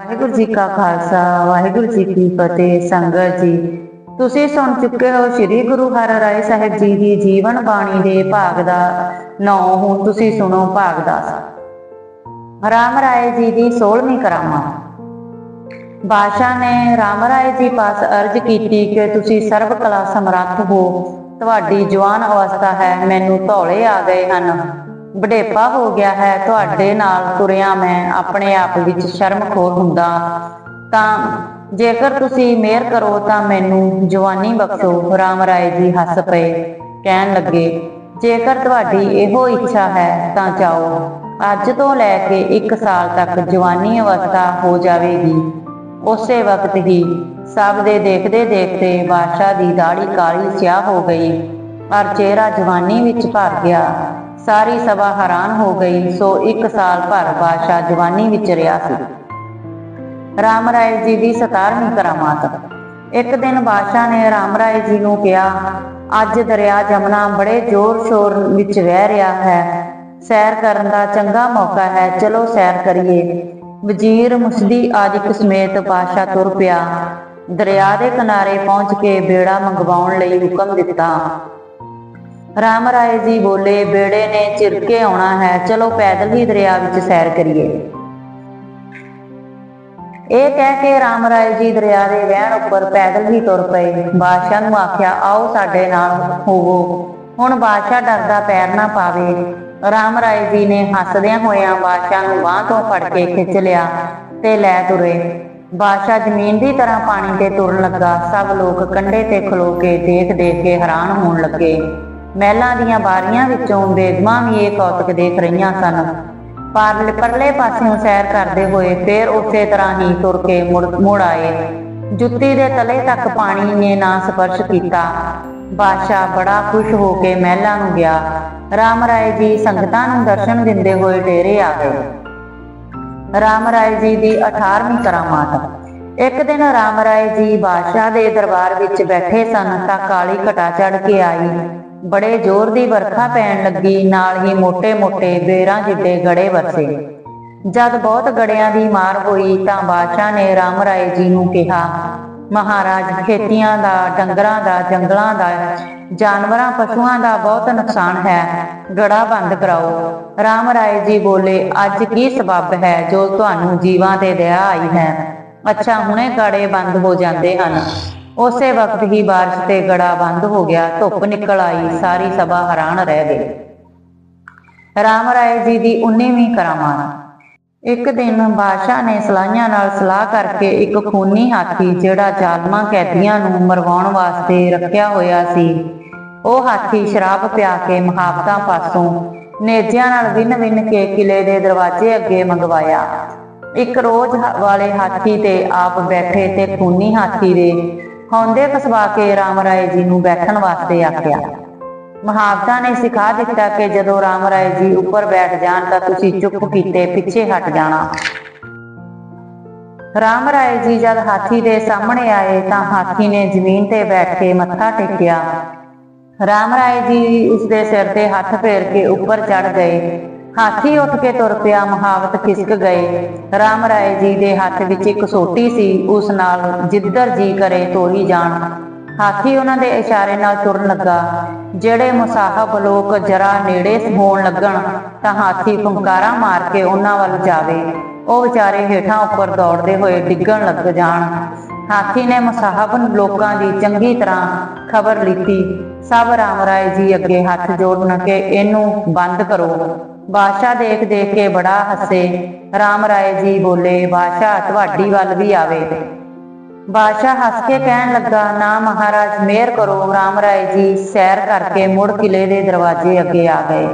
ਵਾਹਿਗੁਰੂ ਜੀ ਕਾ ਖਾਲਸਾ, ਵਾਹਿਗੁਰੂ ਜੀ ਕੀ ਫਤਿਹ, ਸੰਗਤ ਜੀ। ਤੁਸੀਂ ਸੁਣ ਚੁੱਕੇ ਹੋ ਸ੍ਰੀ ਗੁਰੂ ਹਰਿਰਾਏ ਸਾਹਿਬ ਜੀ ਦੀ ਜੀਵਨ ਬਾਣੀ ਦੇ ਭਾਗ ਦਾ 9 ਹੁਣ ਤੁਸੀਂ ਸੁਣੋ ਭਾਗ 10 ਰਾਮ ਰਾਏ ਜੀ ਦੀ 16ਵੀਂ ਕਰਾਮਾਤ ਬਾਦਸ਼ਾਹ ਨੇ ਰਾਮ ਰਾਏ ਜੀ ਪਾਸ ਅਰਜ਼ ਕੀਤੀ ਕਿ ਤੁਸੀਂ ਸਰਬ ਕਲਾ ਸਮਰੱਥ ਹੋ। ਤੁਹਾਡੀ ਜਵਾਨ ਅਵਸਥਾ ਹੈ, ਮੈਨੂੰ ਧੌਲੇ ਆ ਗਏ ਹਨ। ਵਡੇਪਾ ਹੋ ਗਿਆ ਹੈ, ਤੁਹਾਡੇ ਨਾਲ ਤੁਰਿਆ ਮੈਂ ਆਪਣੇ ਆਪ ਵਿੱਚ ਸ਼ਰਮਖੋਰ ਹੁੰਦਾ। ਤਾਂ ਜੇਕਰ ਤੁਸੀਂ ਮਿਹਰ ਕਰੋ ਤਾਂ ਮੈਨੂੰ ਜਵਾਨੀ ਬਖਸ਼ੋ, ਰਾਮ ਰਾਏ ਜੀ ਹੱਸ ਪਏ, ਕਹਿਣ ਲੱਗੇ, ਜੇਕਰ ਤੁਹਾਡੀ ਇਹੋ ਇੱਛਾ ਹੈ ਤਾਂ ਜਾਓ। ਅੱਜ ਤੋਂ ਲੈ ਕੇ 1 ਸਾਲ ਤੱਕ ਜਵਾਨੀ ਅਵਸਥਾ ਹੋ ਜਾਵੇਗੀ। ਉਸੇ ਵਕਤ ਹੀ ਸਭ ਦੇ ਦੇਖਦੇ ਦੇਖਦੇ ਬਾਦਸ਼ਾਹ ਦੀ ਦਾੜੀ ਕਾਲੀ ਸਿਆਹ ਹੋ ਗਈ, ਪਰ ਚਿਹਰਾ ਜਵਾਨੀ ਵਿੱਚ ਭਰ ਗਿਆ। ਸਾਰੀ ਸਭਾ ਹੈਰਾਨ ਹੋ ਗਈ, ਸੋ ਇੱਕ ਸਾਲ ਭਰ ਬਾਦਸ਼ਾਹ ਜਵਾਨੀ ਵਿੱਚ ਰਿਹਾ ਸੀ। ਰਾਮ ਰਾਏ ਜੀ ਦੀ 17ਵੀਂ ਕਰਾਮਾਤ। ਇੱਕ ਦਿਨ ਬਾਦਸ਼ਾਹ ਨੇ ਰਾਮ ਰਾਏ ਜੀ ਨੂੰ ਕਿਹਾ, ਅੱਜ ਦਰਿਆ ਜਮਨਾ ਬੜੇ ਜ਼ੋਰ ਸ਼ੋਰ ਵਿੱਚ ਵਹਿ ਰਿਹਾ ਹੈ। ਸੈਰ ਕਰਨ ਦਾ ਚੰਗਾ ਮੌਕਾ ਹੈ, ਚਲੋ ਸੈਰ ਕਰੀਏ। ਵਜ਼ੀਰ ਮੁਸਦੀ ਆਦਿਕ ਸਮੇਤ ਬਾਦਸ਼ਾਹ ਤੁਰ ਪਿਆ। ਦਰਿਆ ਦੇ ਕਿਨਾਰੇ ਪਹੁੰਚ ਕੇ ਬੇੜਾ ਮੰਗਵਾਉਣ ਲਈ ਹੁਕਮ ਦਿੱਤਾ। ਰਾਮ ਰਾਏ ਜੀ ਬੋਲੇ, ਬੇੜੇ ਨੇ ਚਿਰਕੇ ਆਉਣਾ ਹੈ, ਚਲੋ ਪੈਦਲ ਹੀ ਦਰਿਆ ਵਿੱਚ ਸੈਰ ਕਰੀਏ। ਇਹ ਕਹਿ ਕੇ ਰਾਮ ਰਾਏ ਜੀ ਦਰਿਆ ਦੇ ਵਹਿਣ ਉੱਪਰ ਪੈਦਲ ਹੀ ਤੁਰ ਪਏ। ਬਾਦਸ਼ਾਹ ਨੂੰ ਆਖਿਆ, ਆਓ ਸਾਡੇ ਨਾਲ ਹੋਵੋ। ਹੁਣ ਬਾਦਸ਼ਾਹ ਡਰਦਾ ਪੈਰ ਨਾ ਪਾਵੇ। ਰਾਮ ਰਾਏ ਜੀ ਨੇ ਹੱਸਦਿਆਂ ਹੋਇਆਂ ਬਾਦਸ਼ਾਹ ਨੂੰ ਬਾਹ ਤੋਂ ਫੜ ਕੇ ਖਿੱਚ ਲਿਆ ਤੇ ਲੈ ਤੁਰੇ। ਬਾਦਸ਼ਾਹ ਜ਼ਮੀਨ ਦੀ ਤਰ੍ਹਾਂ ਪਾਣੀ ਤੇ ਤੁਰਨ ਲੱਗਾ। ਸਭ ਲੋਕ ਕੰਢੇ ਤੇ ਖਲੋ ਕੇ ਦੇਖ ਦੇਖ ਕੇ ਹੈਰਾਨ ਹੋਣ ਲੱਗੇ। ਮਹਿਲਾਂ ਦੀਆਂ ਬਾਰੀਆਂ ਵਿੱਚੋਂ ਬੇਗਮਾਂ ਵੀ ਇਹ ਕੌਤਕ ਦੇਖ ਰਹੀਆਂ ਸਨ। ਪਰਲੇ ਪਰਲੇ ਪਾਸਿਓਂ ਸੈਰ ਕਰਦੇ ਹੋਏ ਫੇਰ ਉਸੇ ਤਰ੍ਹਾਂ ਹੀ ਤੁਰ ਕੇ ਮੁੜ ਆਏ। ਜੁੱਤੀ ਦੇ ਤਲੇ ਤੱਕ ਪਾਣੀ ਨੇ ਨਾ ਸਪਰਸ਼ ਕੀਤਾ। ਬਾਦਸ਼ਾਹ ਬੜਾ ਖੁਸ਼ ਹੋ ਕੇ ਮਹਿਲਾਂ ਨੂੰ ਗਿਆ। ਰਾਮ ਰਾਏ ਜੀ ਸੰਗਤਾਂ ਨੂੰ ਦਰਸ਼ਨ ਦਿੰਦੇ ਹੋਏ ਡੇਰੇ ਆ ਗਏ। ਰਾਮ ਰਾਏ ਜੀ ਦੀ 18ਵੀਂ ਕਰਾਮਾਤ। ਇੱਕ ਦਿਨ ਰਾਮ ਰਾਏ ਜੀ ਬਾਦਸ਼ਾਹ ਦੇ ਦਰਬਾਰ ਵਿੱਚ ਬੈਠੇ ਸਨ ਤਾਂ ਕਾਲੀ ਘਟਾ ਚੜ ਕੇ ਆਈ। ਬੜੇ ਜ਼ੋਰ ਦੀ ਵਰਖਾ ਪੈਣ ਲੱਗੀ, ਨਾਲ ਹੀ ਮੋٹے-ਮੋٹے ਬੇਰਾਂ ਜਿੱਡੇ ਗੜੇ ਵਰਸੇ। ਜਦ ਬਹੁਤ ਗੜਿਆਂ ਦੀ ਮਾਰ ਹੋਈ ਤਾਂ ਬਾਦਸ਼ਾਹ ਨੇ ਰਾਮ ਰਾਏ ਜੀ ਨੂੰ ਕਿਹਾ, ਮਹਾਰਾਜ, ਖੇਤੀਆਂ ਦਾ, ਡੰਗਰਾਂ ਦਾ, ਜੰਗਲਾਂ ਦਾ, ਜਾਨਵਰਾਂ, ਪਸ਼ੂਆਂ ਦਾ ਬਹੁਤ ਨੁਕਸਾਨ ਹੈ। ਗੜਾ ਬੰਦ ਕਰਾਓ। ਰਾਮ ਰਾਏ ਜੀ ਬੋਲੇ, ਅੱਜ ਕੀ ਸਬਬ ਹੈ ਜੋ ਤੁਹਾਨੂੰ ਜੀਵਾਂ ਤੇ ਦਇਆ ਆਈ ਹੈ? ਅੱਛਾ, ਹੁਣੇ ਗੜੇ ਬੰਦ ਹੋ ਜਾਂਦੇ ਹਨ। ਉਸੇ ਵਕਤ ਹੀ ਬਾਰਿਸ਼ ਤੇ ਗੜਾ ਬੰਦ ਹੋ ਗਿਆ, ਧੁੱਪ ਨਿਕਲ ਆਈ, ਸਾਰੀ ਸਭਾ ਹੈਰਾਨ ਰਹਿ ਗਈ। ਰਾਮ ਰਾਏ ਜੀ ਦੀ 19ਵੀਂ ਕਰਾਮਾਤ ਇੱਕ ਦਿਨ ਬਾਦਸ਼ਾਹ ਨੇ ਸਲਾਈਆਂ ਨਾਲ ਸਲਾਹ ਕਰਕੇ ਇੱਕ ਖੂਨੀ ਹਾਥੀ, ਜਿਹੜਾ ਜ਼ਾਲਮਾਂ ਕੈਦੀਆਂ ਨੂੰ ਮਰਵਾਉਣ ਵਾਸਤੇ ਰੱਖਿਆ ਹੋਇਆ ਸੀ, ਉਹ ਹਾਥੀ ਸ਼ਰਾਬ ਪਿਆ ਕੇ ਮਹਾਬਤਾਂ ਪਾਸੋਂ ਨੇਜਿਆਂ ਨਾਲ ਵਿੰਨ ਵਿੰਨ ਕੇ ਕਿਲੇ ਦੇ ਦਰਵਾਜ਼ੇ ਅੱਗੇ ਮੰਗਵਾਇਆ। ਇੱਕ ਰੋਜ਼ ਵਾਲੇ ਹਾਥੀ ਤੇ ਆਪ ਬੈਠੇ ਤੇ ਖੂਨੀ ਹਾਥੀ ਦੇ ਹੌਂਦੇ ਕਸਵਾ ਕੇ ਰਾਮ ਰਾਏ ਜੀ ਨੂੰ ਬੈਠਣ ਵਾਸਤੇ ਆਖਿਆ। ਮਹਾਵਤਾ ਨੇ ਸਿਖਾ ਦਿੱਤਾ ਕਿ ਜਦੋਂ ਰਾਮ ਰਾਏ ਜੀ ਉੱਪਰ ਬੈਠ ਜਾਣ ਤਾਂ ਤੁਸੀਂ ਚੁੱਪ ਕੀਤੇ, ਪਿੱਛੇ ਹਟ ਜਾਣਾ। ਰਾਮ ਰਾਏ ਜੀ ਜਦ ਹਾਥੀ ਦੇ ਸਾਹਮਣੇ ਆਏ ਤਾਂ ਹਾਥੀ ਨੇ ਜ਼ਮੀਨ ਤੇ ਬੈਠ ਕੇ ਮੱਥਾ ਟੇਕਿਆ। ਰਾਮ ਰਾਏ ਜੀ ਉਸ ਦੇ ਸਿਰ ਤੇ ਹੱਥ ਫੇਰ ਕੇ ਉੱਪਰ ਚੜ ਗਏ। ਹਾਥੀ ਉੱਠ ਕੇ ਤੁਰ ਪਿਆ, ਮਹਾਵਤ ਖਿਸਕ ਗਏ। ਰਾਮ ਰਾਏ ਜੀ ਦੇ ਹੱਥ ਵਿੱਚ ਇੱਕ ਸੋਟੀ ਸੀ, ਉਸ ਨਾਲ ਜਿੱਧਰ ਜੀ ਕਰੇ ਤੋਰੀ ਜਾਣ। ਹਾਥੀ ਉਹਨਾਂ ਦੇ ਇਸ਼ਾਰੇ ਨਾਲ ਤੁਰਨ ਲੱਗਾ। ਜਿਹੜੇ ਮੁਸਾਹਬ ਲੋਕ ਜਰਾ ਨੇੜੇ ਹੋਣ ਲੱਗਣ, ਤਾਂ ਹਾਥੀ ਫੁੰਕਾਰਾ ਮਾਰ ਕੇ ਉਹਨਾਂ ਵੱਲ ਜਾਵੇ। ਉਹ ਵਿਚਾਰੇ ਹੇਠਾਂ ਉੱਪਰ ਦੌੜਦੇ ਹੋਏ ਡਿੱਗਣ ਲੱਗ ਜਾਣ। ਹਾਥੀ ਨੇ ਮੁਸਾਹਬ ਲੋਕਾਂ ਦੀ ਚੰਗੀ ਤਰ੍ਹਾਂ ਖਬਰ ਲਿੱਤੀ। ਸਭ ਰਾਮ ਰਾਏ ਜੀ ਅੱਗੇ ਹੱਥ ਜੋੜਨ ਕੇ ਇਹਨੂੰ ਬੰਦ ਕਰੋ। ਬਾਦਸ਼ਾਹ ਦੇਖ ਦੇਖ ਕੇ ਬੜਾ ਹੱਸੇ। ਰਾਮ ਰਾਏ ਜੀ ਬੋਲੇ, ਬਾਦਸ਼ਾਹ, ਤੁਹਾਡੀ ਵੱਲ ਵੀ ਆਵੇ। ਬਾਦਸ਼ਾਹ ਹੱਸ ਕੇ ਕਹਿਣ ਲੱਗਾ, ਨਾ ਮਹਾਰਾਜ, ਮਿਹਰ ਕਰੋ। ਰਾਮ ਰਾਏ ਜੀ ਸੈਰ ਕਰਕੇ ਮੁੜ ਕਿਲੇ ਦੇ ਦਰਵਾਜ਼ੇ ਅੱਗੇ ਆ ਗਏ।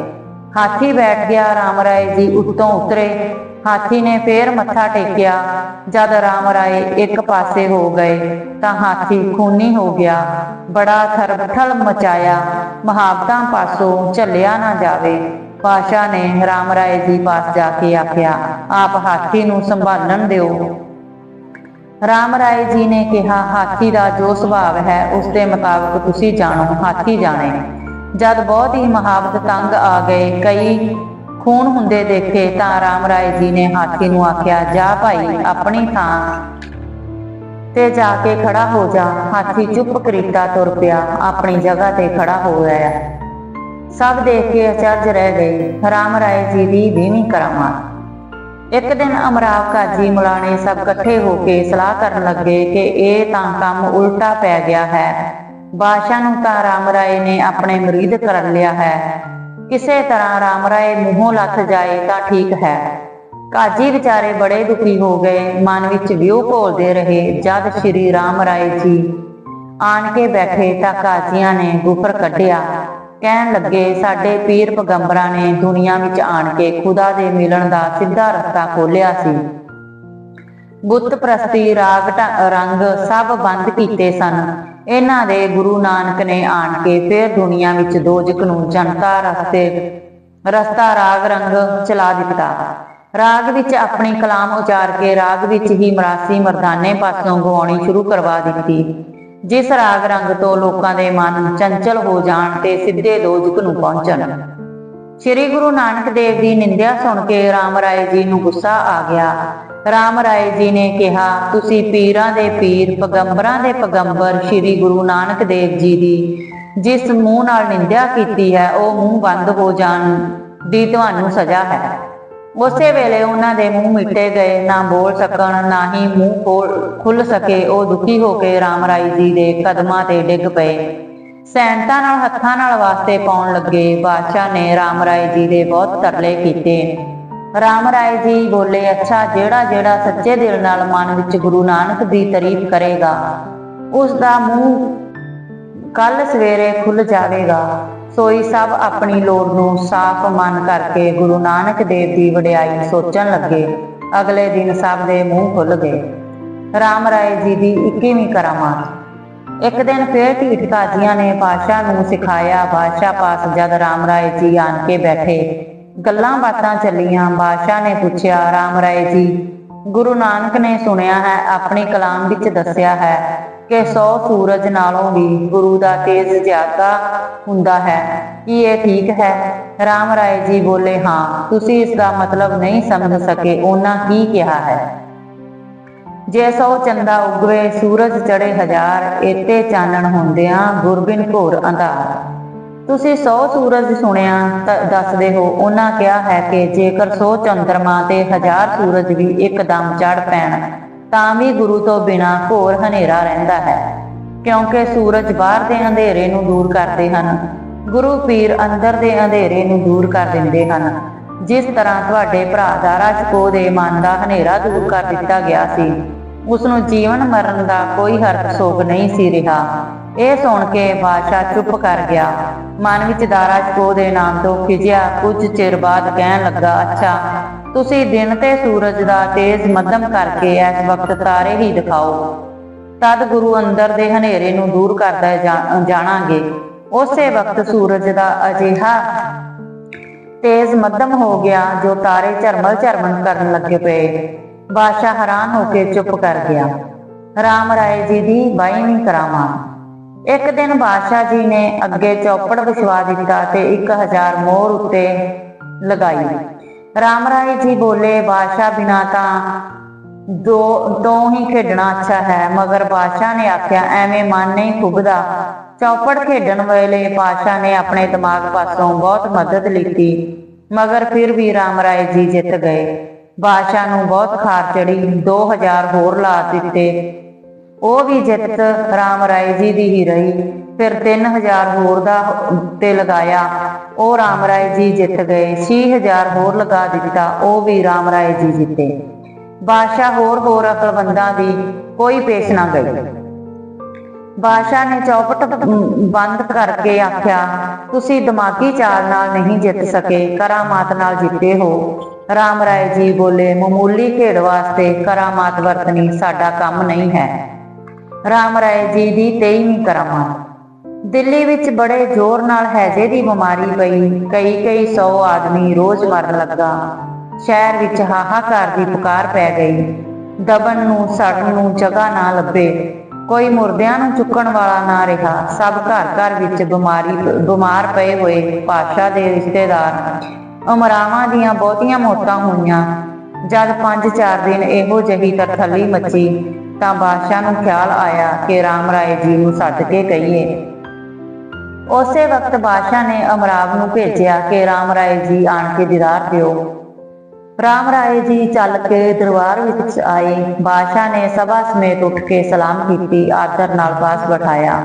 ਹਾਥੀ ਬੈਠ ਗਿਆ, ਰਾਮ ਰਾਏ ਜੀ ਉੱਤੋਂ ਉਤਰੇ। ਹਾਥੀ ਨੇ ਫੇਰ ਮੱਥਾ ਟੇਕਿਆ। ਜਦ ਰਾਮ ਰਾਏ ਇੱਕ ਪਾਸੇ ਹੋ ਗਏ, ਤਾਂ ਹਾਥੀ ਖੂਨੀ ਹੋ ਗਿਆ। ਬੜਾ ਥਰਬਥਲ ਮਚਾਇਆ। ਮਹਾਬਤਾਂ ਪਾਸੋਂ ਝੱਲਿਆ ਨਾ ਜਾਵੇ। ਪਾਸ਼ਾ ਨੇ ਰਾਮ ਰਾਏ ਜੀ ਪਾਸ ਜਾ ਕੇ ਆਖਿਆ, ਆਪ ਹਾਥੀ ਨੂੰ ਸੰਭਾਲਣ ਦਿਓ। ਰਾਮ ਰਾਏ ਜੀ ਨੇ ਕਿਹਾ, ਹਾਥੀ ਦਾ ਜੋ ਸੁਭਾਅ ਹੈ, ਉਸ ਦੇ ਮੁਤਾਬਕ ਤੁਸੀਂ ਜਾਣੋ, ਹਾਥੀ ਜਾਣੇ। ਜਦ ਬਹੁਤ ਹੀ ਮਹਾਵਤ ਤੰਗ ਆ ਗਏ, ਕਈ ਖੂਨ ਹੁੰਦੇ ਦੇਖੇ, ਤਾਂ ਰਾਮ ਰਾਏ ਜੀ ਨੇ ਹਾਥੀ ਨੂੰ ਆਖਿਆ, ਜਾ ਭਾਈ, ਆਪਣੀ ਥਾਂ ਤੇ ਜਾ ਕੇ ਖੜਾ ਹੋ ਜਾ। ਹਾਥੀ ਚੁੱਪ ਕਰੀਤਾ ਤੁਰ ਪਿਆ, ਆਪਣੀ ਜਗ੍ਹਾ ਤੇ ਖੜਾ ਹੋ ਗਿਆ ਸਭ ਦੇਖ ਕੇ ਅਚਰਜ ਰਹਿ ਗਏ। ਰਾਮ ਰਾਏ ਜੀ ਦੀ ਵੀਵੀਂ ਕਰਾਮਾਤ ਇੱਕ ਦਿਨ ਅਮਰਾਵ ਕਾਜੀ ਮੁਲਾਣੇ ਸਭ ਇਕੱਠੇ ਹੋ ਕੇ ਸਲਾਹ ਕਰਨ ਲੱਗੇ ਕਿ ਇਹ ਤਾਂ ਕੰਮ ਉਲਟਾ ਪੈ ਗਿਆ ਹੈ। ਬਾਦਸ਼ਾਹ ਨੂੰ ਤਾਂ ਰਾਮ ਰਾਏ ਨੇ ਆਪਣੇ ਮੁਰੀਦ ਕਰ ਲਿਆ ਹੈ। ਕਿਸੇ ਤਰ੍ਹਾਂ ਰਾਮ ਰਾਏ ਮੂੰਹੋਂ ਲੱਥ ਜਾਏ ਤਾਂ ਠੀਕ ਹੈ। ਕਾਜੀ ਵਿਚਾਰੇ ਬੜੇ ਦੁਖੀ ਹੋ ਗਏ। ਮਨ ਵਿੱਚ ਵਿਉ ਘੋਲਦੇ ਰਹੇ। ਜਦ ਸ਼੍ਰੀ ਰਾਮ ਰਾਏ ਜੀ ਆਣ ਕੇ ਬੈਠੇ ਤਾਂ ਕਾਜੀਆਂ ਨੇ ਗੁਫਰ ਕੱਢਿਆ। ਕਹਿਣ ਲੱਗੇ ਸਾਡੇ ਪੀਰ ਪਗੰਬਰਾਂ ਨੇ ਦੁਨੀਆ ਵਿੱਚ ਆਣ ਕੇ ਖੁਦਾ ਦੇ ਮਿਲਣ ਦਾ ਸਿੱਧਾ ਰਸਤਾ ਖੋਲਿਆ ਸੀ। ਬੁੱਤ ਪ੍ਰਸਤੀ ਰਾਗ ਰੰਗ ਸਭ ਬੰਦ ਕੀਤੇ ਸਨ। ਇਹਨਾਂ ਦੇ ਗੁਰੂ ਨਾਨਕ ਨੇ ਆਣ ਕੇ ਫਿਰ ਦੁਨੀਆ ਵਿੱਚ ਦੋਜਕ ਨੂੰ ਜਨਤਾ ਰਸਤੇ ਰਸਤਾ ਰਾਗ ਰੰਗ ਚਲਾ ਦਿੱਤਾ। ਰਾਗ ਵਿੱਚ ਆਪਣੀ ਕਲਾਮ ਉਚਾਰ ਕੇ ਰਾਗ ਵਿੱਚ ਹੀ ਮਰਾਸੀ ਮਰਦਾਨੇ ਪਾਸੋਂ ਗਵਾਉਣੀ ਸ਼ੁਰੂ ਕਰਵਾ ਦਿੱਤੀ। ਜਿਸ ਰਾਗ ਰੰਗ ਤੋਂ ਲੋਕਾਂ ਦੇ ਮਨ ਚੰਚਲ ਹੋ ਜਾਣ ਤੇ ਸਿੱਧੇ ਦੋਜਕ ਨੂੰ ਪਹੁੰਚਣ। ਸ੍ਰੀ ਗੁਰੂ ਨਾਨਕ ਦੇਵ ਦੀ ਨਿੰਦਿਆ ਸੁਣ ਕੇ ਰਾਮ ਰਾਏ ਜੀ ਨੂੰ ਗੁੱਸਾ ਆ ਗਿਆ। ਰਾਮ ਰਾਏ ਜੀ ਨੇ ਕਿਹਾ, ਤੁਸੀਂ ਪੀਰਾਂ ਦੇ ਪੀਰ, ਪਗੰਬਰਾਂ ਦੇ ਪਗੰਬਰ, ਸ੍ਰੀ ਗੁਰੂ ਨਾਨਕ ਦੇਵ ਜੀ ਦੀ ਜਿਸ ਮੂੰਹ ਨਾਲ ਨਿੰਦਿਆ ਕੀਤੀ ਹੈ, ਉਹ ਮੂੰਹ ਬੰਦ ਹੋ ਜਾਣ ਦੀ ਤੁਹਾਨੂੰ ਸਜ਼ਾ ਹੈ। ਉਸੇ ਵੇਲੇ ਉਹਨਾਂ ਦੇ ਮੂੰਹ ਮਿੱਟੇ ਗਏ, ਨਾ ਬੋਲ ਸਕਣ, ਨਾ ਹੀ ਮੂੰਹ ਖੋਲ- ਖੁੱਲ ਸਕੇ, ਉਹ ਦੁਖੀ ਹੋ ਕੇ ਰਾਮ ਰਾਏ ਜੀ ਦੇ ਕਦਮਾਂ ਤੇ ਡਿੱਗ ਪਏ। ਸੈਨਤਾ ਨਾਲ ਹੱਥਾਂ ਨਾਲ ਵਾਸਤੇ ਪਾਉਣ ਲੱਗੇ, ਬਾਦਸ਼ਾਹ ਨੇ ਰਾਮ ਰਾਏ ਜੀ ਦੇ ਬਹੁਤ ਤਰਲੇ ਕੀਤੇ। ਰਾਮ ਰਾਏ ਜੀ ਬੋਲੇ, ਅੱਛਾ, ਜਿਹੜਾ ਜਿਹੜਾ ਸੱਚੇ ਦਿਲ ਨਾਲ ਮਨ ਵਿੱਚ ਗੁਰੂ ਨਾਨਕ ਦੀ ਤਾਰੀਫ ਕਰੇਗਾ ਉਸ ਦਾ ਮੂੰਹ ਕੱਲ ਸਵੇਰੇ ਖੁੱਲ ਜਾਵੇਗਾ। ਸੋਈ ਸਭ ਆਪਣੀ ਲੋੜ ਨੂੰ ਸਾਫ਼ ਮਨ ਕਰਕੇ ਗੁਰੂ ਨਾਨਕ ਦੇਵ ਦੀ ਵਡਿਆਈ ਸੋਚਣ ਲੱਗੇ। ਅਗਲੇ ਦਿਨ ਸਭ ਦੇ ਮੂੰਹ ਖੁੱਲ ਗਏ। ਰਾਮ ਰਾਏ ਜੀ ਦੀ 21ਵੀਂ ਕਰਾਮਾਤ ਇੱਕ ਦਿਨ ਫੇਰ ਢੀਠ ਕਾਜੀਆਂ ਨੇ ਬਾਦਸ਼ਾਹ ਨੂੰ ਸਿਖਾਇਆ ਬਾਦਸ਼ਾਹ ਪਾਸ ਜਦ ਰਾਮ ਰਾਏ ਜੀ ਆਣ ਕੇ ਬੈਠੇ। ਗੱਲਾਂ ਬਾਤਾਂ ਚੱਲੀਆਂ। ਬਾਦਸ਼ਾਹ ਨੇ ਪੁੱਛਿਆ, ਰਾਮ ਰਾਏ ਜੀ ਗੁਰੂ ਨਾਨਕ ਨੇ ਸੁਣਿਆ ਹੈ, ਆਪਣੇ ਕਲਾਮ ਵਿੱਚ ਦੱਸਿਆ ਹੈ ਕਿ 100 ਸੂਰਜ ਨਾਲੋਂ ਵੀ ਗੁਰੂ ਦਾ ਤੇਜ ਜ਼ਿਆਦਾ ਹੁੰਦਾ ਹੈ। ਕੀ ਇਹ ਠੀਕ ਹੈ? ਰਾਮ ਰਾਏ ਜੀ ਬੋਲੇ, ਹਾਂ, ਤੁਸੀਂ ਇਸ ਦਾ ਮਤਲਬ ਨਹੀਂ ਸਮਝ ਸਕੇ। ਉਹਨਾਂ ਕੀ ਕਿਹਾ ਹੈ? ਜੇ ਸੌ ਚੰਦਾ ਉਗਵੇ, ਸੂਰਜ ਚੜੇ ਹਜ਼ਾਰ ਏਤੇ ਚਾਨਣ ਹੁੰਦਿਆਂ ਗੁਰਬਿਨ ਘੋਰ ਅੰਧਾਰ। ਤੁਸੀਂ ਸੌ ਸੂਰਜ ਸੁਣਿਆ ਦੱਸਦੇ ਹੋ, ਉਹਨਾਂ ਕਿਹਾ ਹੈ ਕਿ ਜੇਕਰ ਸੌ ਚੰਦਰਮਾ ਤੇ ਹਜ਼ਾਰ ਸੂਰਜ ਵੀ ਇੱਕਦਮ ਚੜ ਪੈਣ, ਤਾਂ ਵੀ ਗੁਰੂ ਤੋਂ ਬਿਨਾ ਘੋਰ ਹਨੇਰਾ ਰਹਿੰਦਾ ਹੈ। ਕਿਉਂਕਿ ਸੂਰਜ ਬਾਹਰ ਦੇ ਅੰਧੇਰੇ ਨੂੰ ਦੂਰ ਕਰਦੇ ਹਨ, ਗੁਰੂ ਪੀਰ ਅੰਦਰ ਦੇ ਅੰਧੇਰੇ ਨੂੰ ਦੂਰ ਕਰ ਦਿੰਦੇ ਹਨ। ਜਿਸ ਤਰ੍ਹਾਂ ਤੁਹਾਡੇ ਭਰਾ ਦਾ ਰਾਜਕੋ ਦੇ ਮਨ ਦਾ ਹਨੇਰਾ ਦੂਰ ਕਰ ਦਿੱਤਾ ਗਿਆ ਸੀ ਉਸ ਨੂੰ ਜੀਵਨ ਮਰਨ ਦਾ ਕੋਈ ਹਰਕ ਸੋਗ ਨਹੀਂ ਸੀ ਰਿਹਾ। ਇਹ ਸੁਣ ਕੇ ਬਾਦਸ਼ਾਹ ਚੁੱਪ ਕਰ ਗਿਆ। ਮਨ ਵਿੱਚ ਦਾਰਾ ਕੋ ਦੇ ਨਾਮ ਤੋਂ ਖਿਜਿਆ ਕੁਝ ਚਿਰ ਬਾਅਦ ਕਹਿਣ ਲੱਗਾ, ਅੱਛਾ, ਤੁਸੀਂ ਦਿਨ ਤੇ ਸੂਰਜ ਦਾ ਤੇਜ਼ ਮੱਧਮ ਕਰਕੇ ਇਸ ਵਕਤ ਤਾਰੇ ਹੀ ਦਿਖਾਓ। ਤਦ ਗੁਰੂ ਅੰਦਰ ਦੇ ਹਨੇਰੇ ਨੂੰ ਦੂਰ ਕਰਦਾ ਜਾਣਾਂਗੇ। ਉਸੇ ਵਕਤ ਸੂਰਜ ਦਾ ਅਜਿਹਾ ਤੇਜ਼ ਮੱਧਮ ਹੋ ਗਿਆ, ਜੋ ਤਾਰੇ ਝਰਮਲ ਝਰਮਨ ਕਰਨ ਲੱਗੇ ਪਏ। ਬਾਦਸ਼ਾਹ ਹੈਰਾਨ ਹੋ ਕੇ ਚੁੱਪ ਕਰ ਗਿਆ। ਰਾਮ ਰਾਏ ਜੀ ਦੀ 22ਵੀਂ ਕਰਾਮਾਤ ਇੱਕ ਦਿਨ ਬਾਦਸ਼ਾਹ ਜੀ ਨੇ ਅੱਗੇ ਚੌਪੜ ਵਿਛਵਾ ਦਿੱਤਾ ਤੇ 1000 ਮੋਹਰ ਉੱਤੇ ਲਗਾਈ। ਰਾਮ ਰਾਏ ਜੀ ਬੋਲੇ, ਬਾਦਸ਼ਾਹ ਬਿਨਾ ਤਾਂ ਦੋ ਦੋ ਹੀ ਖੇਡਣਾ ਅੱਛਾ ਹੈ। ਮਗਰ ਬਾਦਸ਼ਾਹ ਨੇ ਆਖਿਆ, ਐਵੇਂ ਮਨ ਨਹੀਂ ਖੁੱਬਦਾ ਚੌਪੜ ਖੇਡਣ ਵੇਲੇ ਬਾਦਸ਼ਾਹ ਨੇ ਆਪਣੇ ਦਿਮਾਗ ਪਾਸੋਂ ਬਹੁਤ ਮਦਦ ਲਿੱਤੀ, ਮਗਰ ਫਿਰ ਵੀ ਰਾਮ ਰਾਏ ਜੀ ਜਿੱਤ ਗਏ। ਬਾਦਸ਼ਾਹ ਨੂੰ ਬਹੁਤ ਖਾਰ ਚੜੀ 2000 ਹੋਰ ਲਾ ਦਿੱਤੇ। ਉਹ ਵੀ ਜਿੱਤ ਰਾਮ ਰਾਏ ਜੀ ਦੀ ਹੀ ਰਹੀ। ਫਿਰ 3000 ਹੋਰ ਦਾ ਤੇ ਲਗਾਇਆ, ਉਹ ਰਾਮ ਰਾਏ ਜੀ ਜਿੱਤ ਗਏ। 6000 ਹੋਰ ਲਗਾ ਦਿੱਤਾ, ਉਹ ਵੀ ਰਾਮ ਰਾਏ ਜੀ ਜਿੱਤੇ। ਬਾਦਸ਼ਾਹ ਹੋਰ ਹੋਰ ਅਕਲਬੰਦਾਂ ਦੀ ਕੋਈ ਪੇਸ਼ ਨਾ ਗਈ। ਬਾਦਸ਼ਾਹ ਨੇ ਚੌਪਟ ਬੰਦ ਕਰਕੇ ਆਖਿਆ, ਤੁਸੀਂ ਦਿਮਾਗੀ ਚਾਲ ਨਾਲ ਨਹੀਂ ਜਿੱਤ ਸਕੇ, ਕਰਾਮਾਤ ਨਾਲ ਜਿੱਤੇ ਹੋ। ਰਾਮ ਰਾਏ ਜੀ ਬੋਲੇ, ਮਾਮੂਲੀ ਖੇਡ ਵਾਸਤੇ ਕਰਾਮਾਤ ਵਰਤਣੀ ਸਾਡਾ ਕੰਮ ਨਹੀਂ ਹੈ। ਰਾਮ ਰਾਏ ਜੀ ਦੀ 23ਵੀਂ ਕਰਾਮਾਤ। ਦਿੱਲੀ ਵਿੱਚ ਬੜੇ ਜ਼ੋਰ ਨਾਲ ਹੈਜੇ ਦੀ ਬਿਮਾਰੀ ਪਈ। ਕਈ ਕਈ ਸੌ ਆਦਮੀ ਰੋਜ਼ ਮਰਨ ਲੱਗਾ। ਸ਼ਹਿਰ ਵਿੱਚ ਹਾਹਾਕਾਰ ਦੀ ਪੁਕਾਰ ਪੈ ਗਈ। ਦਬਨ ਨੂੰ, ਸੜਨ ਨੂੰ ਜਗ੍ਹਾ ਨਾ ਲੱਭੇ। ਕੋਈ ਮੁਰਦਿਆਂ ਨੂੰ ਚੁੱਕਣ ਵਾਲਾ ਨਾ ਰਿਹਾ। ਸਭ ਘਰ ਘਰ ਵਿੱਚ ਬਿਮਾਰੀ, ਬਿਮਾਰ ਪਏ ਹੋਏ ਪਾਸ਼ਾ ਦੇ ਰਿਸ਼ਤੇਦਾਰ। ਉਮਰਾਵਾਂ ਦੀਆਂ ਬਹੁਤੀਆਂ ਮੌਤਾਂ ਹੋਈਆਂ। ਜਦ 5-4 ਦਿਨ ਇਹੋ ਜਹੀ ਤਰਥੱਲੀ ਮੱਚੀ ਤਾਂ ਬਾਦਸ਼ਾਹ ਨੂੰ ਖਿਆਲ ਆਇਆ ਕਿ ਰਾਮ ਰਾਏ ਜੀ ਨੂੰ ਸੱਦ ਕੇ ਕਹੀਏ। ਉਸੇ ਵਕਤ ਬਾਦਸ਼ਾਹ ਨੇ ਅਮਰਾਵ ਨੂੰ ਭੇਜਿਆ ਕਿ ਰਾਮ ਰਾਏ ਜੀ ਆਣ ਕੇ ਦੀਦਾਰ ਦਿਓ। ਰਾਮ ਰਾਏ ਜੀ ਚੱਲ ਕੇ ਦਰਬਾਰ ਵਿੱਚ ਆਏ। ਬਾਦਸ਼ਾਹ ਨੇ ਸਭਾ ਸਮੇਤ ਉੱਠ ਕੇ ਸਲਾਮ ਕੀਤੀ, ਆਦਰ ਨਾਲ ਪਾਸ ਬਿਠਾਇਆ।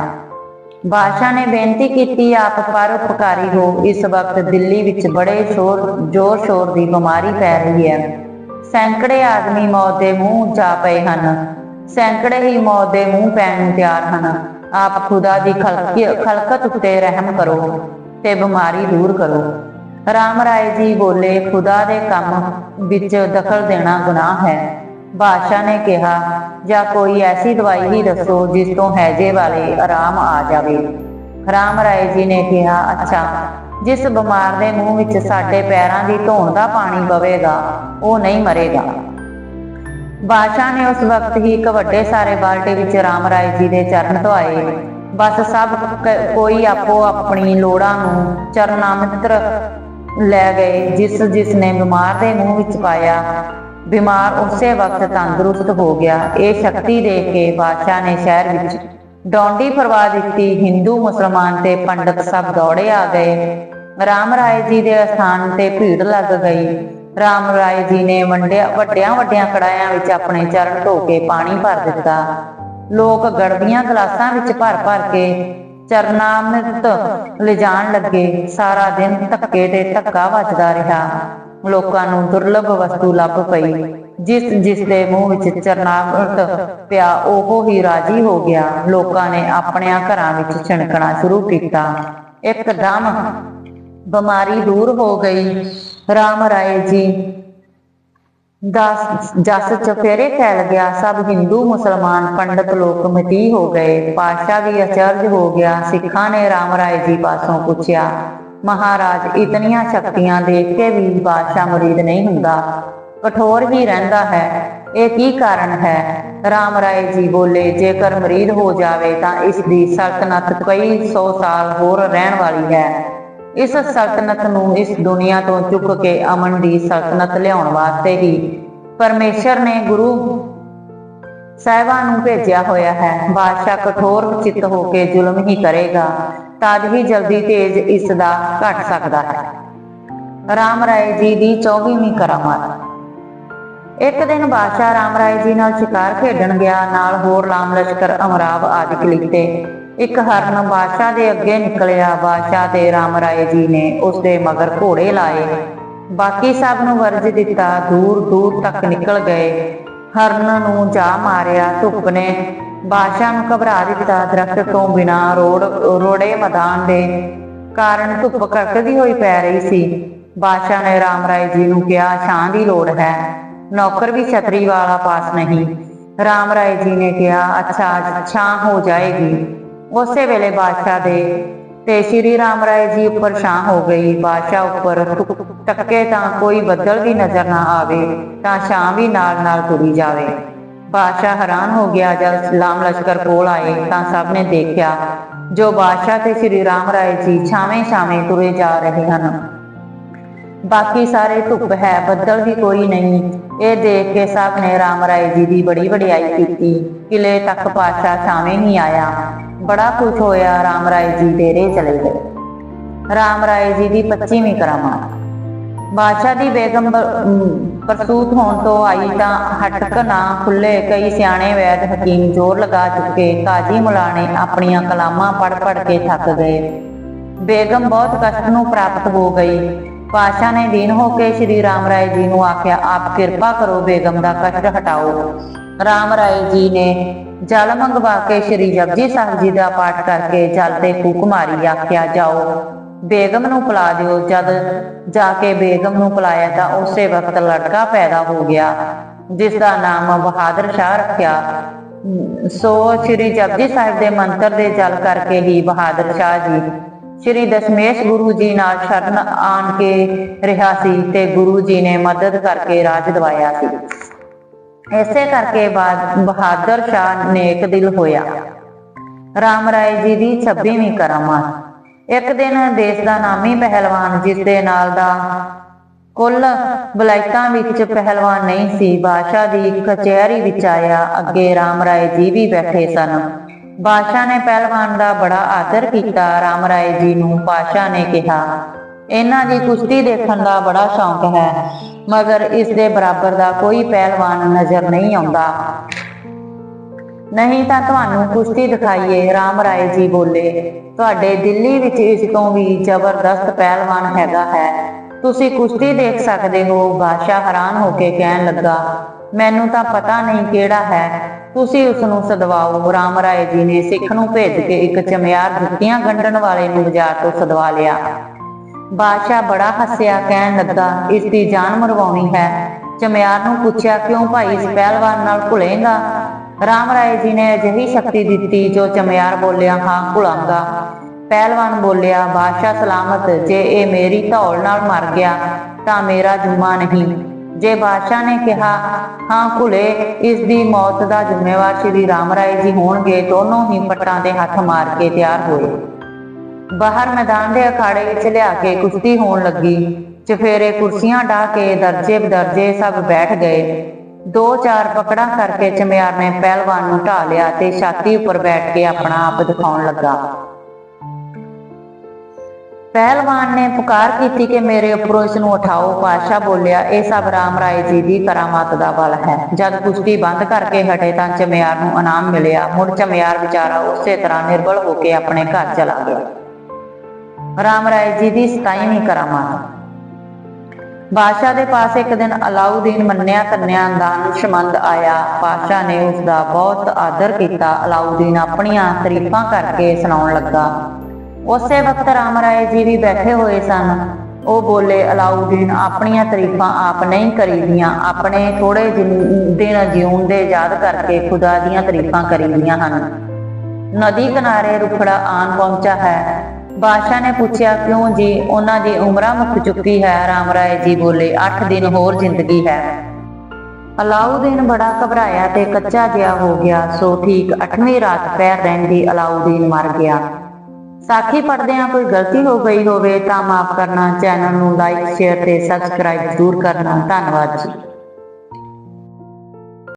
ਬਾਦਸ਼ਾਹ ਨੇ ਬੇਨਤੀ ਕੀਤੀ, ਆਪ ਪਰਉਪਕਾਰੀ ਹੋ। ਇਸ ਵਕਤ ਦਿੱਲੀ ਵਿੱਚ ਬੜੇ ਸ਼ੋਰ, ਜ਼ੋਰ ਸ਼ੋਰ ਦੀ ਬਿਮਾਰੀ ਫੈ ਰਹੀ ਹੈ। ਸੈਂਕੜੇ ਆਦਮੀ ਮੌਤ ਦੇ ਮੂੰਹ ਜਾ ਪਏ ਹਨ। ਸੈਂਕੜੇ ਹੀ ਮੌਤ ਦੇ ਮੂੰਹ ਪੈਣ ਨੂੰ ਤਿਆਰ ਹਨ। ਆਪ ਖੁਦਾ ਦੀ ਖਲਕਤ ਉੱਤੇ ਰਹਿਮ ਕਰੋ ਤੇ ਬਿਮਾਰੀ ਦੂਰ ਕਰੋ। ਰਾਮ ਰਾਏ ਜੀ ਬੋਲੇ, ਖੁਦਾ ਦੇ ਕੰਮ ਵਿੱਚ ਦਖਲ ਦੇਣਾ ਗੁਨਾਹ ਹੈ। ਬਾਦਸ਼ਾਹ ਨੇ ਕਿਹਾ, ਜਾਂ ਕੋਈ ਐਸੀ ਦਵਾਈ ਹੀ ਦੱਸੋ ਜਿਸ ਤੋਂ ਹੈਜੇ ਵਾਲੇ ਆਰਾਮ ਆ ਜਾਵੇ। ਰਾਮ ਰਾਏ ਜੀ ਨੇ ਕਿਹਾ, ਅੱਛਾ, ਜਿਸ ਬਿਮਾਰ ਦੇ ਮੂੰਹ ਵਿੱਚ ਸਾਡੇ ਪੈਰਾਂ ਦੀ ਧੋਣ ਦਾ ਪਾਣੀ ਪਵੇਗਾ ਉਹ ਨਹੀਂ ਮਰੇਗਾ। ਬਾਦਸ਼ਾਹ ਨੇ ਉਸ ਵਕਤ ਹੀ ਇੱਕ ਵੱਡੇ ਸਾਰੇ ਬਾਲਟੇ ਵਿੱਚ ਰਾਮ ਰਾਏ ਜੀ ਦੇ ਚਰਨ ਧੋਏ ਬਸ ਸਭ ਕੋਈ ਆਪੋ ਆਪਣੀ ਲੋੜਾਂ ਨੂੰ ਚਰਨਾਮਿਤਰ ਲੈ ਗਏ, ਜਿਸ ਜਿਸ ਨੇ ਬਿਮਾਰ ਦੇ ਮੂੰਹ ਵਿੱਚ ਪਾਇਆ। ਬਿਮਾਰ ਉਸੇ ਵਕਤ ਤੰਦਰੁਸਤ ਹੋ ਗਿਆ। ਇਹ ਸ਼ਕਤੀ ਦੇਖ ਕੇ ਬਾਦਸ਼ਾਹ ਨੇ ਸ਼ਹਿਰ ਵਿੱਚ ਡੌਂਡੀ ਫਰਵਾ ਦਿੱਤੀ। ਹਿੰਦੂ, ਮੁਸਲਮਾਨ ਤੇ ਪੰਡਤ ਸਭ ਦੌੜੇ ਆ ਗਏ। ਰਾਮ ਰਾਏ ਜੀ ਦੇ ਅਸਥਾਨ ਤੇ ਭੀੜ ਲੱਗ ਗਈ। ਰਾਮ ਰਾਏ ਜੀ ਨੇ ਵੰਡਿਆ ਵੱਡਿਆਂ ਵੱਡਿਆਂ ਕੜਾਇਆਂ ਵਿੱਚ ਆਪਣੇ ਚਰਨ ਧੋ ਕੇ ਪਾਣੀ ਭਰ ਦਿੱਤਾ। ਲੋਕ ਗੜਬੀਆਂ ਗਲਾਸਾਂ ਵਿੱਚ ਭਰ ਭਰ ਕੇ ਚਰਨਾਮ੍ਰਿਤ ਲਿਜਾਣ ਲੱਗੇ। ਸਾਰਾ ਦਿਨ ਧੱਕੇ ਤੇ ਧੱਕਾ ਵੱਜਦਾ ਰਿਹਾ। ਲੋਕਾਂ ਨੂੰ ਦੁਰਲਭ ਵਸਤੂ ਲੱਭ ਪਈ। ਜਿਸ ਜਿਸ ਦੇ ਮੂੰਹ ਵਿੱਚ ਚਰਨਾਮ੍ਰਿਤ ਪਿਆ, ਉਹ ਹੀ ਰਾਜੀ ਹੋ ਗਿਆ। ਲੋਕਾਂ ਨੇ ਆਪਣਿਆਂ ਘਰਾਂ ਵਿੱਚ ਛਿਣਕਣਾ ਸ਼ੁਰੂ ਕੀਤਾ। ਇੱਕਦਮ ਬਿਮਾਰੀ ਦੂਰ ਹੋ ਗਈ। ਰਾਮ ਰਾਏ ਜੀ, ਦਸ ਜਸ ਚਫੇਰੇ ਫੈਲ ਗਿਆ। ਸਭ ਹਿੰਦੂ, ਮੁਸਲਮਾਨ, ਪੰਡਤ ਲੋਕ ਮਤੀ ਹੋ ਗਏ। ਪਾਤਸ਼ਾਹ ਵੀ ਅਚਰਜ ਹੋ ਗਿਆ। ਸਿੱਖਾਂ ਨੇ ਰਾਮ ਰਾਏ ਜੀ ਪਾਸੋਂ ਪੁੱਛਿਆ, ਮਹਾਰਾਜ, ਇਤਨੀਆਂ ਸ਼ਕਤੀਆਂ ਦੇਖ ਕੇ ਵੀ ਬਾਦਸ਼ਾਹ ਮੁਰੀਦ ਨਹੀਂ ਹੁੰਦਾ। ਕਠੋਰ ਹੀ ਰਹਿੰਦਾ ਹੈ। ਇਹ ਕੀ ਕਾਰਨ ਹੈ? ਰਾਮ ਰਾਏ ਜੀ ਬੋਲੇ, ਜੇਕਰ ਮਰੀਦ ਹੋ ਜਾਵੇ ਤਾਂ ਇਸ ਦੀ ਸਲਤਨਤ ਕਈ ਸੌ ਸਾਲ ਹੋਰ ਰਹਿਣ ਵਾਲੀ ਹੈ। ਇਸ ਸਲਤਨਤ ਨੂੰ ਇਸ ਦੁਨੀਆ ਤੋਂ ਚੁੱਕ ਕੇ ਅਮਨ ਦੀ ਸਲਤਨਤ ਲਿਆਉਣ ਵਾਸਤੇ ਹੀ ਪਰਮੇਸ਼ਰ ਨੇ ਗੁਰੂ ਸਾਹਿਬਾਂ ਨੂੰ ਭੇਜਿਆ ਹੋਇਆ ਹੈ। ਬਾਦਸ਼ਾਹ ਕਠੋਰ ਚਿੱਤ ਹੋ ਕੇ ਜ਼ੁਲਮ ਹੀ ਕਰੇਗਾ, ਤਦ ਹੀ ਜਲਦੀ ਤੇਜ ਇਸ ਦਾ ਘਟ ਸਕਦਾ ਹੈ। ਰਾਮ ਰਾਏ ਜੀ ਦੀ 24ਵੀਂ ਕਰਾਮਾਤ। ਇੱਕ ਦਿਨ ਬਾਦਸ਼ਾਹ ਰਾਮ ਰਾਏ ਜੀ ਨਾਲ ਸ਼ਿਕਾਰ ਖੇਡਣ ਗਿਆ, ਨਾਲ ਹੋਰ ਲਾਮ ਲਸ਼ਕਰ ਅਮਰਾਵ ਆਦਿਕ ਲਿਖਤੇ। ਇੱਕ ਹਰਨ ਬਾਦਸ਼ਾਹ ਦੇ ਅੱਗੇ ਨਿਕਲਿਆ, ਬਾਦਸ਼ਾਹ ਤੇ ਰਾਮ ਰਾਏ ਜੀ ਨੇ ਉਸ ਦੇ ਮਗਰ ਘੋੜੇ ਲਾਏ। ਬਾਕੀ ਸਭ ਨੂੰ ਵਰਜ ਦਿੱਤਾ, ਦੂਰ ਦੂਰ ਤੱਕ ਨਿਕਲ ਗਏ। ਹਰਨ ਨੂੰ ਜਾ ਮਾਰਿਆ, ਧੁੱਪ ਨੇ ਬਾਦਸ਼ਾਹ ਨੂੰ ਘਬਰਾ ਦਿੱਤਾ, ਦਰਖਤ ਤੋਂ ਬਿਨਾ ਰੋੜ, ਰੋੜੇ ਮੈਦਾਨ ਦੇ ਕਾਰਨ ਧੁੱਪ ਕੜਕਦੀ ਹੋਈ ਪੈ ਰਹੀ ਸੀ। ਬਾਦਸ਼ਾਹ ਨੇ ਰਾਮ ਰਾਏ ਜੀ ਨੂੰ ਕਿਹਾ, ਛਾਂ ਦੀ ਲੋੜ ਹੈ। ਨੌਕਰ ਵੀ ਛਤਰੀ ਵਾਲਾ ਪਾਸ ਨਹੀਂ। ਰਾਮ ਰਾਏ ਜੀ ਨੇ ਕਿਹਾ, ਅੱਛਾ ਛਾਂ ਹੋ ਜਾਏਗੀ। ਉਸੇ ਵੇਲੇ ਬਾਦਸ਼ਾਹ ਦੇ ਤੇ ਸ਼੍ਰੀ ਰਾਮ ਰਾਏ ਜੀ ਉੱਪਰ ਛਾਂ ਹੋ ਗਈ। ਬਾਦਸ਼ਾਹ ਉੱਪਰ ਟੁਕ- ਟੱਕੇ ਤਾਂ ਕੋਈ ਬੱਦਲ ਵੀ ਨਜ਼ਰ ਨਾ ਆਵੇ, ਤਾਂ ਛਾਂ ਵੀ ਨਾਲ ਨਾਲ ਤੁਰੀ ਜਾਵੇ। ਬਾਦਸ਼ਾਹ ਹੈਰਾਨ ਹੋ ਗਿਆ ਜਦ ਲਾਮ ਲਸ਼ਕਰ ਕੋਲ ਆਏ ਤਾਂ ਸਭ ਨੇ ਦੇਖਿਆ, ਜੋ ਬਾਦਸ਼ਾਹ ਤੇ ਸ਼੍ਰੀ ਰਾਮ ਰਾਏ ਜੀ ਛਾਵੇਂ ਛਾਵੇਂ ਤੁਰੇ ਜਾ ਰਹੇ ਹਨ। ਬਾਕੀ ਸਾਰੇ ਧੁੱਪ ਹੈ, ਬੱਦਲ ਵੀ ਕੋਈ ਨਹੀਂ। ਇਹ ਦੇਖ ਕੇ ਸਭ ਨੇ ਰਾਮ ਰਾਏ ਜੀ ਦੀ ਬੜੀ ਵਡਿਆਈ ਕੀਤੀ। ਕਿਲੇ ਤੱਕ ਪਾਸ਼ਾ ਛਾਵੇਂ ਹੀ ਆਇਆ। ਬੜਾ ਖੁਸ਼ ਹੋਇਆ, ਰਾਮ ਰਾਏ ਜੀ ਡੇਰੇ ਚਲੇ ਗਏ। ਰਾਮ ਰਾਏ ਜੀ ਦੀ 25ਵੀਂ ਕਰਾਮਾਤ। ਬਾਦਸ਼ਾਹ ਦੀ ਬੇਗਮ ਬ- ਪ੍ਰਸੂਤ ਹੋਣ ਤੋਂ ਆਈ ਤਾਂ ਹਟਕ ਨਾ ਖੁੱਲੇ ਕਈ ਸਿਆਣੇ ਵੈਦ ਹਕੀਮ ਜ਼ੋਰ ਲਗਾ ਚੁੱਕੇ, ਕਾਜੀ ਮੁਲਾਣੇ ਆਪਣੀਆਂ ਕਲਾਮਾਂ ਪੜ ਪੜ ਕੇ ਥੱਕ ਗਏ। ਬੇਗਮ ਬਹੁਤ ਕਸ਼ਟ ਨੂੰ ਪ੍ਰਾਪਤ ਹੋ ਗਈ। ਪਾਸ਼ਾ ਨੇ ਦੀਨ ਹੋ ਕੇ ਸ਼੍ਰੀ ਰਾਮ ਰਾਏ ਜੀ ਨੂੰ ਆਖਿਆ, ਆਪ ਕਿਰਪਾ ਕਰੋ, ਬੇਗਮ ਦਾ ਕਸ਼ਟ ਹਟਾਓ। ਰਾਮ ਰਾਏ ਜੀ ਨੇ ਜਲ ਮੰਗਵਾ ਕੇ ਸ਼੍ਰੀ ਜਪਜੀ ਸਾਹਿਬ ਜੀ ਦਾ ਪਾਠ ਕਰਕੇ ਜਲ ਤੇ ਫੂਕ ਮਾਰੀ, ਆਖਿਆ, ਜਾਓ, ਬੇਗਮ ਨੂੰ ਪਿਲਾ ਦਿਓ, ਜਦ ਜਾ ਕੇ ਬੇਗਮ ਨੂੰ ਪਿਲਾਇਆ ਤਾਂ ਉਸੇ ਵਕਤ ਲੜਕਾ ਪੈਦਾ ਹੋ ਗਿਆ, ਜਿਸ ਦਾ ਨਾਮ ਬਹਾਦਰ ਸ਼ਾਹ ਰੱਖਿਆ। ਸੋ ਸ਼੍ਰੀ ਜਪਜੀ ਸਾਹਿਬ ਦੇ ਮੰਤਰ ਦੇ ਜਲ ਕਰਕੇ ਹੀ ਬਹਾਦਰ ਸ਼ਾਹ ਜੀ ਸ਼੍ਰੀ ਦਸ਼ਮੇਸ਼ ਗੁਰੂ ਜੀ ਨਾਲ ਸ਼ਰਨ ਆਣ ਕੇ ਰਿਹਾ ਸੀ ਤੇ ਗੁਰੂ ਜੀ ਨੇ ਮਦਦ ਕਰਕੇ ਰਾਜ ਦਿਵਾਇਆ ਸੀ। ਇਸੇ ਕਰਕੇ ਬਹਾਦਰ ਸ਼ਾਹ ਨੇਕ ਦਿਲ ਹੋਇਆ। ਰਾਮ ਰਾਏ ਜੀ ਦੀ 26ਵੀਂ ਕਰਾਮਾਤ ਇੱਕ ਦਿਨ ਦੇਸ਼ ਦਾ ਨਾਮੀ ਪਹਿਲਵਾਨ ਜਿਸ ਦੇ ਨਾਲ ਦਾ ਕੁੱਲ ਬਲਾਇਤਾਂ ਵਿੱਚ ਪਹਿਲਵਾਨ ਨਹੀਂ ਸੀ, ਬਾਦਸ਼ਾਹ ਦੀ ਕਚਹਿਰੀ ਵਿੱਚ ਆਇਆ, ਅੱਗੇ ਰਾਮ ਰਾਏ ਜੀ ਵੀ ਬੈਠੇ ਸਨ। ਬਾਦਸ਼ਾਹ ਨੇ ਪਹਿਲਵਾਨ ਦਾ ਬੜਾ ਆਦਰ ਕੀਤਾ, ਰਾਮ ਰਾਏ ਜੀ ਨੂੰ ਬਾਦਸ਼ਾਹ ਨੇ ਕਿਹਾ, ਇਹਨਾਂ ਦੀ ਕੁਸ਼ਤੀ ਦੇਖਣ ਦਾ ਬੜਾ ਸ਼ੌਂਕ ਹੈ, ਮਗਰ ਇਸ ਦੇ ਬਰਾਬਰ ਦਾ ਕੋਈ ਪਹਿਲਵਾਨ ਨਜ਼ਰ ਨਹੀਂ ਆਉਂਦਾ। ਨਹੀਂ ਤਾਂ ਤੁਹਾਨੂੰ ਕੁਸ਼ਤੀ ਦਿਖਾਈਏ, ਰਾਮ ਰਾਏ ਜੀ ਬੋਲੇ, ਤੁਹਾਡੇ ਦਿੱਲੀ ਵਿੱਚ ਇਸ ਤੋਂ ਵੀ ਜ਼ਬਰਦਸਤ ਪਹਿਲਵਾਨ ਹੈਗਾ ਹੈ। ਤੁਸੀਂ ਕੁਸ਼ਤੀ ਦੇਖ ਸਕਦੇ ਹੋ, ਬਾਦਸ਼ਾਹ ਹੈਰਾਨ ਹੋ ਕੇ ਕਹਿਣ ਲੱਗਾ ਮੈਨੂੰ ਤਾਂ ਪਤਾ ਨਹੀਂ ਕਿਹੜਾ ਹੈ। ਤੁਸੀਂ ਉਸ ਨੂੰ ਸਦਵਾਓ। ਰਾਮ ਰਾਏ ਜੀ ਨੇ ਸਿੱਖ ਨੂੰ ਭੇਜ ਕੇ ਇੱਕ ਚਮਿਆਰ ਜੁੱਤੀਆਂ ਗੰਢਣ ਵਾਲੇ ਨੂੰ ਬਾਜ਼ਾਰ ਤੋਂ ਸਦਵਾ ਲਿਆ। ਬਾਦਸ਼ਾਹ ਬੜਾ ਹੱਸਿਆ, ਕਹਿਣ ਲੱਗਾ, ਇਸ ਦੀ ਜਾਨ ਮਰਵਾਉਣੀ ਹੈ। ਚਮਿਆਰ ਨੂੰ ਪੁੱਛਿਆ, ਕਿਉਂ ਭਾਈ ਇਸ ਪਹਿਲਵਾਨ ਨਾਲ ਭੁਲੇਗਾ ਰਾਮ ਰਾਏ ਜੀ ਨੇ ਅਜਿਹੀ ਸ਼ਕਤੀ ਦਿੱਤੀ ਜੋ ਚਮਿਆਰ ਬੋਲਿਆ, ਹਾਂ ਭੁਲਾਂਗਾ ਪਹਿਲਵਾਨ ਬੋਲਿਆ, ਬਾਦਸ਼ਾਹ ਸਲਾਮਤ, ਜੇ ਇਹ ਮੇਰੀ ਧੌਲ ਨਾਲ ਮਰ ਗਿਆ, ਤਾਂ ਮੇਰਾ ਜੁਮਾ ਨਹੀਂ। ਜੇ ਬਾਦਸ਼ਾਹ ਨੇ ਕਿਹਾ, ਹਾਂ ਭੁਲੇ, ਇਸ ਦੀ ਮੌਤ ਦਾ ਜ਼ਿੰਮੇਵਾਰ ਸ਼੍ਰੀ ਰਾਮ ਰਾਏ ਜੀ ਹੋਣਗੇ, ਦੋਨੋਂ ਹੀ ਪੱਟਾਂ ਦੇ ਹੱਥ ਮਾਰ ਕੇ ਤਿਆਰ ਹੋਏ। ਬਾਹਰ ਮੈਦਾਨ ਦੇ ਅਖਾੜੇ ਵਿੱਚ ਲਿਆ ਕੇ ਕੁਸ਼ਤੀ ਹੋਣ ਲੱਗੀ। ਚਫੇਰੇ ਕੁਰਸੀਆਂ ਢਾ ਕੇ ਦਰਜੇ ਬਦਰਜੇ ਸਭ ਬੈਠ ਗਏ। ਦੋ ਚਾਰ ਪਕੜਾਂ ਕਰਕੇ ਚਮਿਆਰ ਨੇ ਪਹਿਲਵਾਨ ਨੂੰ ਢਾ ਲਿਆ ਤੇ ਛਾਤੀ ਉੱਪਰ ਬੈਠ ਕੇ ਆਪਣਾ ਆਪ ਦਿਖਾਉਣ ਲੱਗਾ। ਪਹਿਲਵਾਨ ਨੇ ਪੁਕਾਰ ਕੀਤੀ ਕਿ ਮੇਰੇ ਉੱਪਰੋਂ ਇਸ ਨੂੰ ਉਠਾਓ ਪਾਸ਼ਾ ਬੋਲਿਆ, ਇਹ ਸਭ ਰਾਮ ਰਾਏ ਜੀ ਦੀ ਕਰਾਮਾਤ ਦਾ ਬਲ ਹੈ। ਜਦ ਕੁਸ਼ਤੀ ਬੰਦ ਕਰਕੇ ਹਟੇ ਤਾਂ ਚਮਿਆਰ ਨੂੰ ਇਨਾਮ ਮਿਲਿਆ। ਮੁੜ ਚਮਿਆਰ ਵਿਚਾਰਾ ਉਸੇ ਤਰ੍ਹਾਂ ਨਿਰਬਲ ਹੋ ਕੇ ਆਪਣੇ ਘਰ ਚਲਾ ਗਿਆ। ਰਾਮ ਰਾਏ ਜੀ ਦੀ 27ਵੀਂ ਕਰਾਮਾਤ। ਬਾਦਸ਼ਾਹ ਦੇ ਪਾਸ ਇੱਕ ਦਿਨ ਅਲਾਉਦੀਨ ਮੰਨਿਆ ਤੰਨਿਆ ਦਾਨਸ਼ਮੰਦ ਆਇਆ। ਬਾਦਸ਼ਾਹ ਨੇ ਉਸ ਦਾ ਬਹੁਤ ਆਦਰ ਕੀਤਾ। ਅਲਾਉਦੀਨ ਆਪਣੀਆਂ ਤਾਰੀਫਾਂ ਕਰਕੇ ਸੁਣਾਉਣ ਲੱਗਾ। ਉਸੇ ਵਕਤ ਰਾਮ ਰਾਏ ਜੀ ਵੀ ਬੈਠੇ ਹੋਏ ਸਨ। ਉਹ ਬੋਲੇ, ਅਲਾਉਦੀਨ, ਆਪਣੀਆਂ ਤਾਰੀਫਾਂ ਆਪ ਨਹੀਂ ਕਰੀਦੀਆਂ। ਆਪਣੇ ਥੋੜੇ ਦਿਨ ਜਿਉਣ ਦੇ ਯਾਦ ਕਰਕੇ ਖੁਦਾ ਦੀਆਂ ਤਾਰੀਫਾਂ ਕਰੀਦੀਆਂ ਹਨ। ਨਦੀ ਕਿਨਾਰੇ ਰੁਖੜਾ ਆਨ ਪਹੁੰਚਾ ਹੈ। ਬਾਦਸ਼ਾਹ ਨੇ ਪੁੱਛਿਆ, ਕਿਉਂ ਜੀ? ਉਹਨਾਂ ਦੀ ਉਮਰਾਂ ਮੁੱਕ ਚੁੱਕੀ ਹੈ। ਰਾਮ ਰਾਏ ਜੀ ਬੋਲੇ 8 ਦਿਨ ਹੋਰ ਜ਼ਿੰਦਗੀ ਹੈ। ਅਲਾਉਦੀਨ ਬੜਾ ਘਬਰਾਇਆ ਤੇ ਕੱਚਾ ਜਿਹਾ ਹੋ ਗਿਆ। ਸੋ ਠੀਕ 8ਵੀਂ ਰਾਤ ਪੈਰ ਰਹਿੰਦੀ ਅਲਾਉਦੀਨ ਮਰ ਗਿਆ। ਸਾਖੀ ਪੜਦਿਆਂ ਕੋਈ ਗਲਤੀ ਹੋ ਗਈ ਹੋਵੇ ਤਾਂ ਮਾਫ ਕਰਨਾ, ਚੈਨਲ ਨੂੰ ਲਾਈਕ ਸ਼ੇਅਰ ਤੇ ਸਬਸਕ੍ਰਾਈਬ ਜ਼ਰੂਰ ਕਰਨਾ। ਧੰਨਵਾਦ ਜੀ।